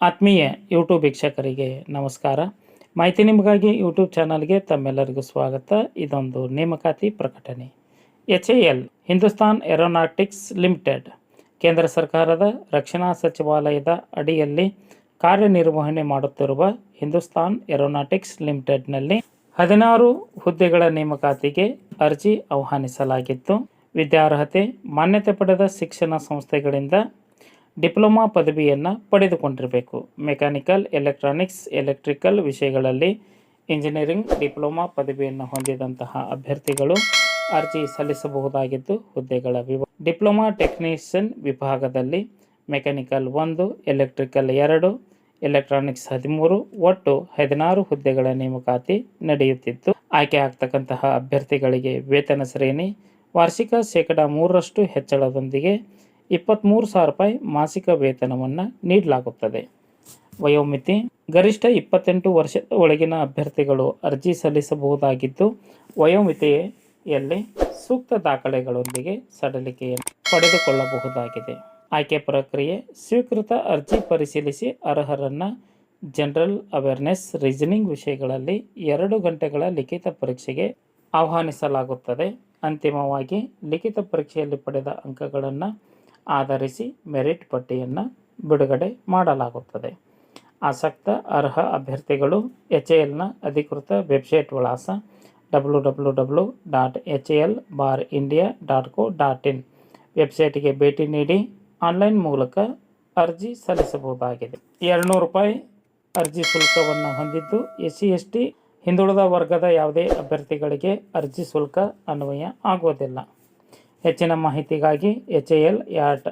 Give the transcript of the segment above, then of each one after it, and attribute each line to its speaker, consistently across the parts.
Speaker 1: ಆತ್ಮೀಯ ಯೂಟ್ಯೂಬ್ ವೀಕ್ಷಕರಿಗೆ ನಮಸ್ಕಾರ. ಮಾಹಿತಿ ನಿಮಗಾಗಿ ಯೂಟ್ಯೂಬ್ ಚಾನಲ್ಗೆ ತಮ್ಮೆಲ್ಲರಿಗೂ ಸ್ವಾಗತ. ಇದೊಂದು ನೇಮಕಾತಿ ಪ್ರಕಟಣೆ. H A L Hindustan Aeronautics Limited, ಕೇಂದ್ರ ಸರ್ಕಾರದ ರಕ್ಷಣಾ ಸಚಿವಾಲಯದ ಅಡಿಯಲ್ಲಿ ಕಾರ್ಯನಿರ್ವಹಣೆ ಮಾಡುತ್ತಿರುವ ಹಿಂದೂಸ್ತಾನ್ ಏರೋನಾಟಿಕ್ಸ್ ಲಿಮಿಟೆಡ್ನಲ್ಲಿ ಹದಿನಾರು ಹುದ್ದೆಗಳ ನೇಮಕಾತಿಗೆ ಅರ್ಜಿ ಆಹ್ವಾನಿಸಲಾಗಿತ್ತು. ವಿದ್ಯಾರ್ಹತೆ, ಮಾನ್ಯತೆ ಪಡೆದ ಶಿಕ್ಷಣ ಸಂಸ್ಥೆಗಳಿಂದ ಡಿಪ್ಲೊಮಾ ಪದವಿಯನ್ನು ಪಡೆದುಕೊಂಡಿರಬೇಕು. ಮೆಕ್ಯಾನಿಕಲ್, ಎಲೆಕ್ಟ್ರಾನಿಕ್ಸ್, ಎಲೆಕ್ಟ್ರಿಕಲ್ ವಿಷಯಗಳಲ್ಲಿ ಇಂಜಿನಿಯರಿಂಗ್ ಡಿಪ್ಲೊಮಾ ಪದವಿಯನ್ನು ಹೊಂದಿದಂತಹ ಅಭ್ಯರ್ಥಿಗಳು ಅರ್ಜಿ ಸಲ್ಲಿಸಬಹುದಾಗಿದ್ದು, ಹುದ್ದೆಗಳ ವಿವ ಡಿಪ್ಲೊಮಾ ಟೆಕ್ನಿಷಿಯನ್ ವಿಭಾಗದಲ್ಲಿ ಮೆಕ್ಯಾನಿಕಲ್ ಒಂದು, ಎಲೆಕ್ಟ್ರಿಕಲ್ ಎರಡು, ಎಲೆಕ್ಟ್ರಾನಿಕ್ಸ್ ಹದಿಮೂರು, ಒಟ್ಟು ಹದಿನಾರು ಹುದ್ದೆಗಳ ನೇಮಕಾತಿ ನಡೆಯುತ್ತಿತ್ತು ಆಯ್ಕೆ ಆಗ್ತಕ್ಕಂತಹ ಅಭ್ಯರ್ಥಿಗಳಿಗೆ ವೇತನ ಶ್ರೇಣಿ ವಾರ್ಷಿಕ ಶೇಕಡಾ ಮೂರರಷ್ಟು ಹೆಚ್ಚಳದೊಂದಿಗೆ ಇಪ್ಪತ್ತ್ಮೂರು ಸಾವಿರ ರೂಪಾಯಿ ಮಾಸಿಕ ವೇತನವನ್ನು ನೀಡಲಾಗುತ್ತದೆ. ವಯೋಮಿತಿ, ಗರಿಷ್ಠ ಇಪ್ಪತ್ತೆಂಟು ವರ್ಷದ ಒಳಗಿನ ಅಭ್ಯರ್ಥಿಗಳು ಅರ್ಜಿ ಸಲ್ಲಿಸಬಹುದಾಗಿದ್ದು, ವಯೋಮಿತಿಯಲ್ಲಿ ಸೂಕ್ತ ದಾಖಲೆಗಳೊಂದಿಗೆ ಸಡಲಿಕೆಯನ್ನು ಪಡೆದುಕೊಳ್ಳಬಹುದಾಗಿದೆ. ಆಯ್ಕೆ ಪ್ರಕ್ರಿಯೆ, ಸ್ವೀಕೃತ ಅರ್ಜಿ ಪರಿಶೀಲಿಸಿ ಅರ್ಹರನ್ನು ಜನರಲ್ ಅವೇರ್ನೆಸ್ ರೀಸನಿಂಗ್ ವಿಷಯಗಳಲ್ಲಿ ಎರಡು ಗಂಟೆಗಳ ಲಿಖಿತ ಪರೀಕ್ಷೆಗೆ ಆಹ್ವಾನಿಸಲಾಗುತ್ತದೆ. ಅಂತಿಮವಾಗಿ, ಲಿಖಿತ ಪರೀಕ್ಷೆಯಲ್ಲಿ ಪಡೆದ ಅಂಕಗಳನ್ನು ಆಧರಿಸಿ ಮೆರಿಟ್ ಪಟ್ಟಿಯನ್ನು ಬಿಡುಗಡೆ ಮಾಡಲಾಗುತ್ತದೆ. ಆಸಕ್ತ, ಅರ್ಹ ಅಭ್ಯರ್ಥಿಗಳು ಎಚ್ ಎ ಎಲ್ನ ಅಧಿಕೃತ ವೆಬ್ಸೈಟ್ ವಿಳಾಸ W W W dot H A L bar India dot co dot in. ವೆಬ್ಸೈಟ್ಗೆ ಭೇಟಿ ನೀಡಿ ಆನ್ಲೈನ್ ಮೂಲಕ ಅರ್ಜಿ ಸಲ್ಲಿಸಬಹುದಾಗಿದೆ. ಎರಡುನೂರು ರೂಪಾಯಿ ಅರ್ಜಿ ಶುಲ್ಕವನ್ನು ಹೊಂದಿದ್ದು ಎಸ್ ಸಿ ಎಸ್ ಟಿ ಹಿಂದುಳಿದ ವರ್ಗದ ಯಾವುದೇ ಅಭ್ಯರ್ಥಿಗಳಿಗೆ ಅರ್ಜಿ ಶುಲ್ಕ ಅನ್ವಯ ಆಗುವುದಿಲ್ಲ. ಹೆಚ್ಚಿನ ಮಾಹಿತಿಗಾಗಿ H A L at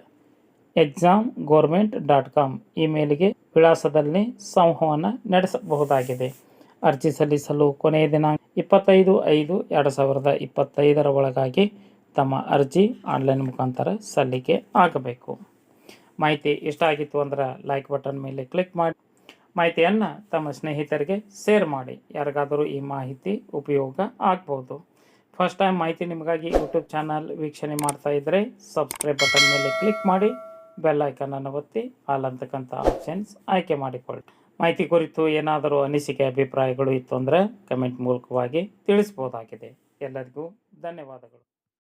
Speaker 1: exam government dot com ಇಮೇಲ್ಗೆ ವಿಳಾಸದಲ್ಲಿ ಸಂವಹನ ನಡೆಸಬಹುದಾಗಿದೆ. ಅರ್ಜಿ ಸಲ್ಲಿಸಲು ಕೊನೆಯ ದಿನಾಂಕ ಇಪ್ಪತ್ತೈದು ಐದು ಎರಡು ಸಾವಿರದ ಇಪ್ಪತ್ತೈದರ ಒಳಗಾಗಿ ತಮ್ಮ ಅರ್ಜಿ ಆನ್ಲೈನ್ ಮುಖಾಂತರ ಸಲ್ಲಿಕೆ ಆಗಬೇಕು. ಮಾಹಿತಿ ಇಷ್ಟ ಆಗಿತ್ತು ಅಂದ್ರೆ ಲೈಕ್ ಬಟನ್ ಮೇಲೆ ಕ್ಲಿಕ್ ಮಾಡಿ. ಮಾಹಿತಿಯನ್ನು ತಮ್ಮ ಸ್ನೇಹಿತರಿಗೆ ಶೇರ್ ಮಾಡಿ. ಯಾರಿಗಾದರೂ ಈ ಮಾಹಿತಿ ಉಪಯೋಗ ಆಗ್ಬೋದು. ಫಸ್ಟ್ ಟೈಮ್ ಮಾಹಿತಿ ನಿಮಗಾಗಿ ಯೂಟ್ಯೂಬ್ ಚಾನಲ್ ವೀಕ್ಷಣೆ ಮಾಡ್ತಾ ಇದ್ದರೆ ಸಬ್ಸ್ಕ್ರೈಬ್ ಬಟನ್ ಮೇಲೆ ಕ್ಲಿಕ್ ಮಾಡಿ ಬೆಲ್ ಅನ್ನು ಒತ್ತಿ ಆಲ್ ಅಂತಕ್ಕಂಥ ಆಪ್ಷನ್ಸ್ ಆಯ್ಕೆ ಮಾಡಿಕೊಳ್ಳಿ. ಮಾಹಿತಿ ಕುರಿತು ಏನಾದರೂ ಅನಿಸಿಕೆ, ಅಭಿಪ್ರಾಯಗಳು ಇತ್ತು ಅಂದರೆ ಕಮೆಂಟ್ ಮೂಲಕವಾಗಿ ತಿಳಿಸ್ಬೋದಾಗಿದೆ ಎಲ್ಲರಿಗೂ ಧನ್ಯವಾದಗಳು.